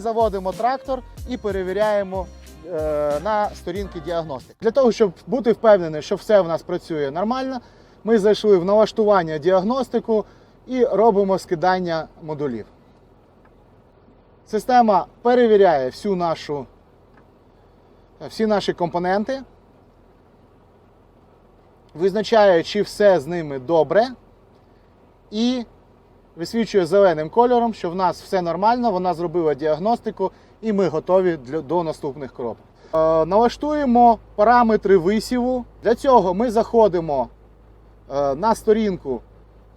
заводимо трактор і перевіряємо е, на сторінки діагностики. Для того, щоб бути впевнені, що все в нас працює нормально, ми зайшли в налаштування діагностику і робимо скидання модулів. Система перевіряє всю нашу, всі наші компоненти, визначає, чи все з ними добре, і висвічує зеленим кольором, що в нас все нормально, вона зробила діагностику, і ми готові для, до наступних кроків. Е, налаштуємо параметри висіву. Для цього ми заходимо е, на сторінку,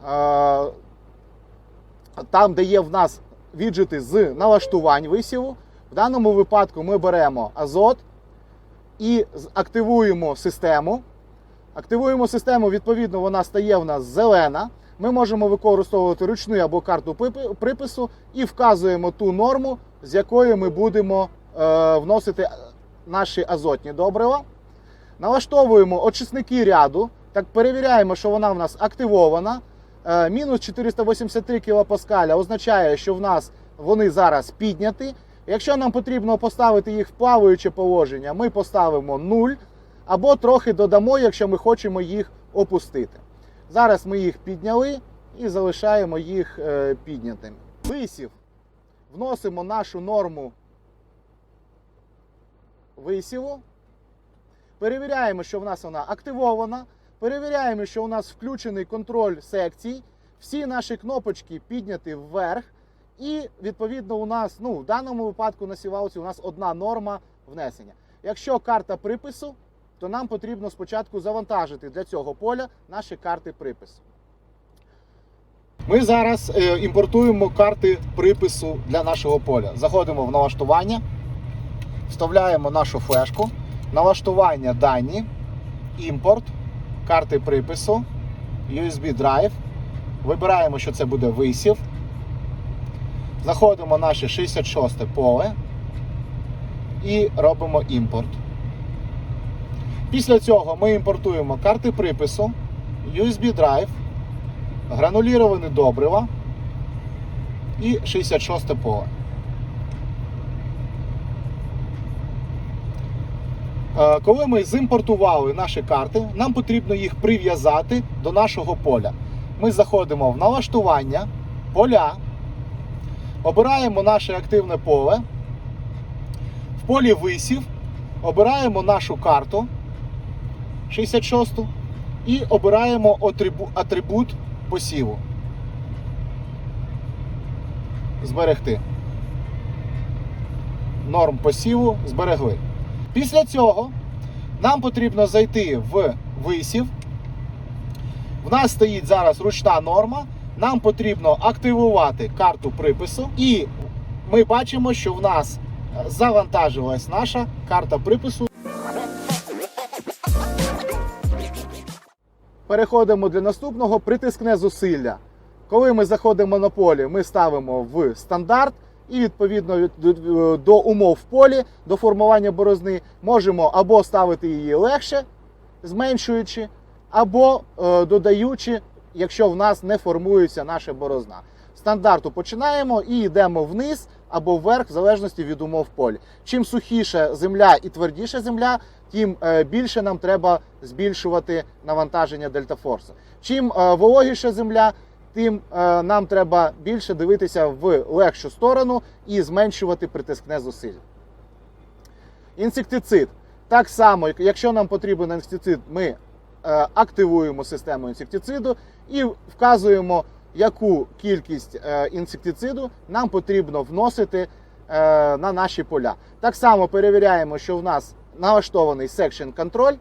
е, там, де є в нас віджити з налаштувань висіву. В даному випадку ми беремо азот і активуємо систему. Активуємо систему, відповідно, вона стає в нас зелена. Ми можемо використовувати ручну або карту припису і вказуємо ту норму, з якою ми будемо е, вносити наші азотні добрива. Налаштовуємо очисники ряду, так перевіряємо, що вона в нас активована. Е, мінус 483 кПа означає, що в нас вони зараз підняті. Якщо нам потрібно поставити їх в плаваюче положення, ми поставимо 0 або трохи додамо, якщо ми хочемо їх опустити. Зараз ми їх підняли і залишаємо їх е, піднятими. Висів. Вносимо нашу норму висіву. Перевіряємо, що в нас вона активована. Перевіряємо, що у нас включений контроль секцій. Всі наші кнопочки підняті вверх. І відповідно у нас, ну, в даному випадку на сівалці у нас одна норма внесення. Якщо карта припису, то нам потрібно спочатку завантажити для цього поля наші карти припису. Ми зараз е, імпортуємо карти припису для нашого поля. Заходимо в налаштування, вставляємо нашу флешку, налаштування дані, імпорт, карти припису, USB драйв. Вибираємо, що це буде висів. Знаходимо наше 66 поле і робимо імпорт. Після цього ми імпортуємо карти припису, USB драйв, грануліроване добрива і 66 поле. Е, Коли ми зімпортували наші карти, нам потрібно їх прив'язати до нашого поля. Ми заходимо в налаштування, поля, обираємо наше активне поле. В полі висів обираємо нашу карту 66 і обираємо атрибут посіву. Зберегти. Норм посіву зберегли. Після цього нам потрібно зайти в висів. В нас стоїть зараз ручна норма. Нам потрібно активувати карту припису, і ми бачимо, що в нас завантажилась наша карта припису. Переходимо для наступного притискне зусилля. Коли ми заходимо на полі, ми ставимо в стандарт і відповідно від- від- до умов в полі, до формування борозни, можемо або ставити її легше, зменшуючи, або е, додаючи, якщо в нас не формується наша борозна. Стандарту починаємо і йдемо вниз або вверх, в залежності від умов полі. Чим сухіша земля і твердіша земля, тим е, більше нам треба збільшувати навантаження дельтафорсу. Чим е, вологіша земля, тим е, нам треба більше дивитися в легшу сторону і зменшувати притискне зусилля. Інсектицид. Так само, якщо нам потрібен інсектицид, ми активуємо систему інсектициду і вказуємо, яку кількість інсектициду нам потрібно вносити на наші поля. Так само перевіряємо, що в нас налаштований Section Control.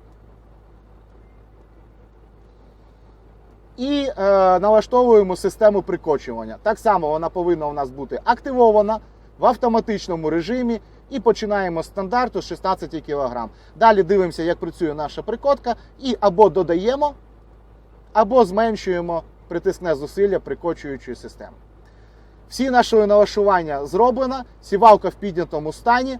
І е, налаштовуємо систему прикочування. Так само вона повинна у нас бути активована в автоматичному режимі і починаємо з стандарту з 16 кг. Далі дивимося, як працює наша прикотка, і або додаємо, або зменшуємо притискне зусилля прикочуючої системи. Всі наші налаштування зроблено, сівалка в піднятому стані.